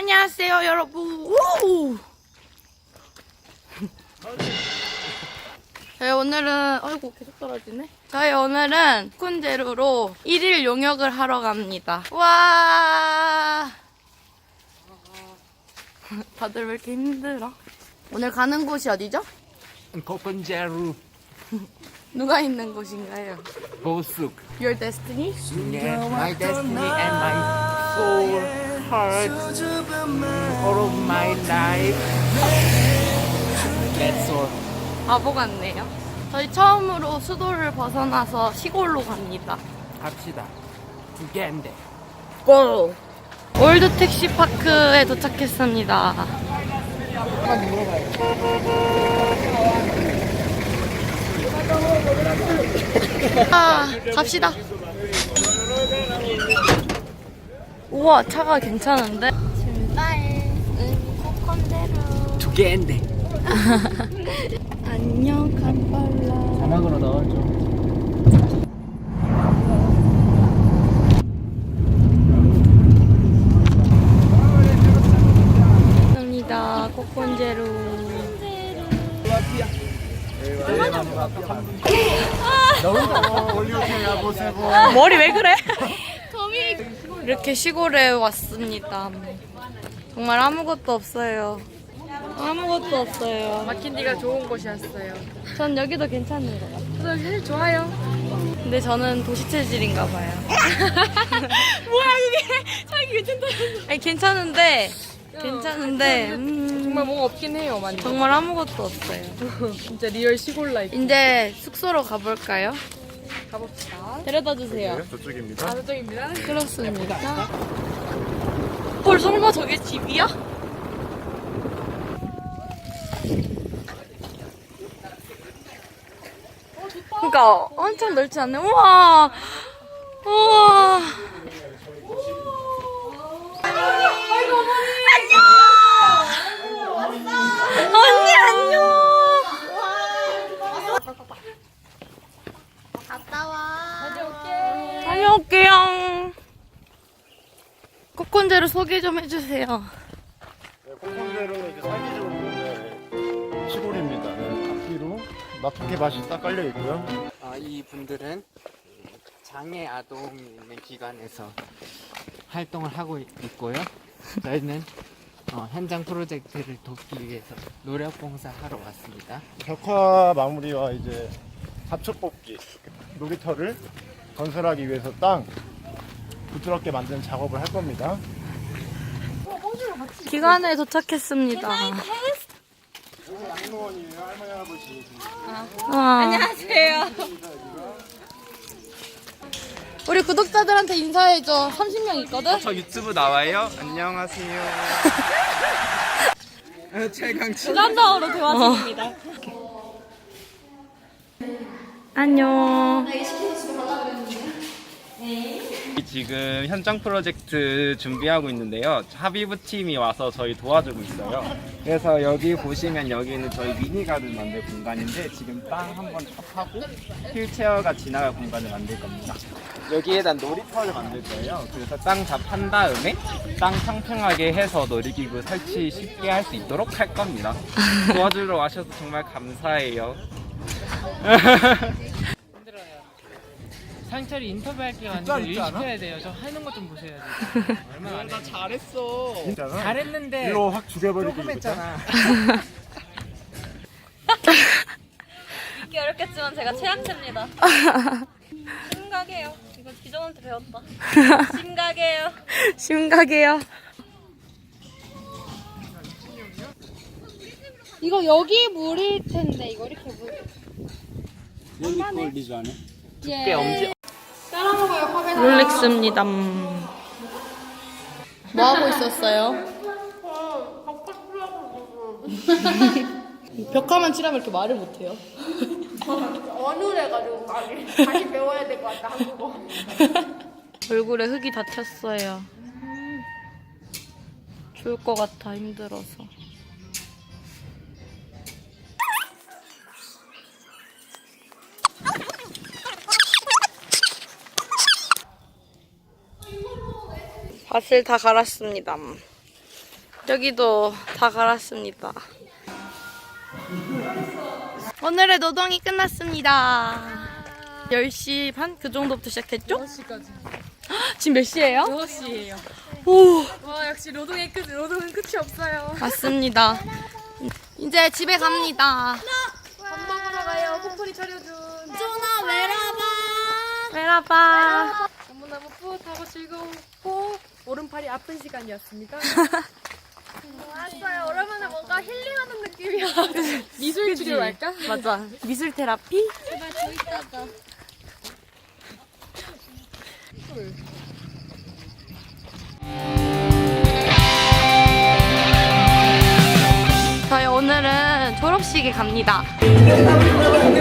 안녕하세요, 여러분. 우! 저희 오늘은 어이구 계속 떨어지네. 저희 오늘은 쿤제루로 1일 용역을 하러 갑니다. 와. 다들 왜 이렇게 힘들어? 오늘 가는 곳이 어디죠? 코콘제루 누가 있는 곳인가요? 보숙 Your Destiny? yeah, My destiny and my soul heart All of my life That's all 바보 같네요. 저희 처음으로 수도를 벗어나서 시골로 갑니다. 갑시다 두 개인데 고! 올드 택시 파크에 도착했습니다. 아, 갑시다. 우와, 차가 괜찮은데? 출발은 코콘대로. 두 개인데 안녕, 깜빨라. 자막으로 넣어줘 입니다. 코콘제로. 머리 왜 그래? 이렇게 시골에 왔습니다. 정말 아무것도 없어요. 아무것도 없어요. 마킨디가 좋은 곳이었어요. 전 여기도 괜찮은 것 같아요. 사실 좋아요. 근데 저는 도시 체질인가 봐요. 뭐야 그게? 자기 괜찮다. 아니 괜찮은데 괜찮은데 음, 정말 뭔가 없긴 해요, 많이. 정말 아무것도 없어요. 진짜 리얼 시골 라이프. 이제 숙소로 가볼까요? 가봅시다. 데려다 주세요. 저쪽입니다. 아, 저쪽입니다. 그렇습니다. 헐 설마 저게 집이야? 그러니까 엄청 넓지 않네. 우와, 우와. 안녕. 언니 안녕. 다녀올게요. 코콘제로 소개 좀 해주세요. 네, 코콘대로는 이제 살기적으로 보면 시골입니다. 네, 앞뒤로 나토케 밭이 딱 깔려 있고요. 어, 이분들은 장애 아동 있는 기관에서 활동을 하고 있- 있고요 저희는 어, 현장 프로젝트를 돕기 위해서 노력봉사 하러 왔습니다 벽화 마무리와 이제 잡초 뽑기 놀이터를 건설하기 위해서 땅 부드럽게 만드는 작업을 할 겁니다. 기관에 도착했습니다. 양로원이에요, 할머니 할아버지. 안녕하세요. 우리 구독자들한테 인사해줘. 30명 있거든? 저 유튜브 나와요? 안녕하세요. 최강 주간적으로 대화 중입니다. 안녕. 지금 현장 프로젝트 준비하고 있는데요. 하비브 팀이 와서 저희 도와주고 있어요. 그래서 여기 보시면 여기는 저희 미니 가든 만들 공간인데 지금 땅 한번 탑하고 휠체어가 지나갈 공간을 만들 겁니다. 여기에다 놀이터를 만들 거예요. 그래서 땅 다 판 다음에 땅 평평하게 해서 놀이기구 설치 쉽게 할 수 있도록 할 겁니다. 도와주러 와셔서 정말 감사해요. 상철이 인터뷰할게요. 아니고 일 시켜야 돼요. 저 하는 거좀 보세요. 지금. 얼마나 안 해. 잘했어. 진짜나? 잘했는데 일로 확 죽여버리기. 조금 했잖아. 듣기 어렵겠지만 제가 최악체입니다. 심각해요. 이거 기정한테 배웠다. 심각해요. 심각해요. 이거 여기 물일 텐데 이거 이렇게 물. 여기 꼴 리조 안에 예. 따라 먹어요. 롤렉스입니다. 뭐 하고 있었어요? 벽화만 칠하면 이렇게 말을 못해요. 어눌해가지고 다시 다시 배워야 될 것 같다 한국어. 얼굴에 흙이 다 튀었어요. 죽을 것 같아 힘들어서. 밭을 다 갈았습니다. 여기도 다 갈았습니다. 오늘의 노동이 끝났습니다. 10시 반? 그 정도부터 시작했죠? 6시까지. 지금 몇 시예요? 6시예요. 오, 와, 역시 노동의 끝, 노동은 끝이 없어요. 맞습니다. 이제 집에 갑니다. 밥 먹으러 가요. 코코리 차려준. 쪼나 외라바. 외라바. 너무너무 뿌듯하고 즐거웠고, 오른팔이 아픈 시간이었습니다. 좋았어요. 오랜만에 뭔가 힐링하는 느낌이야. 미술 치료랄까? 맞아. 미술 테라피? 저희 오늘은 졸업식에 갑니다.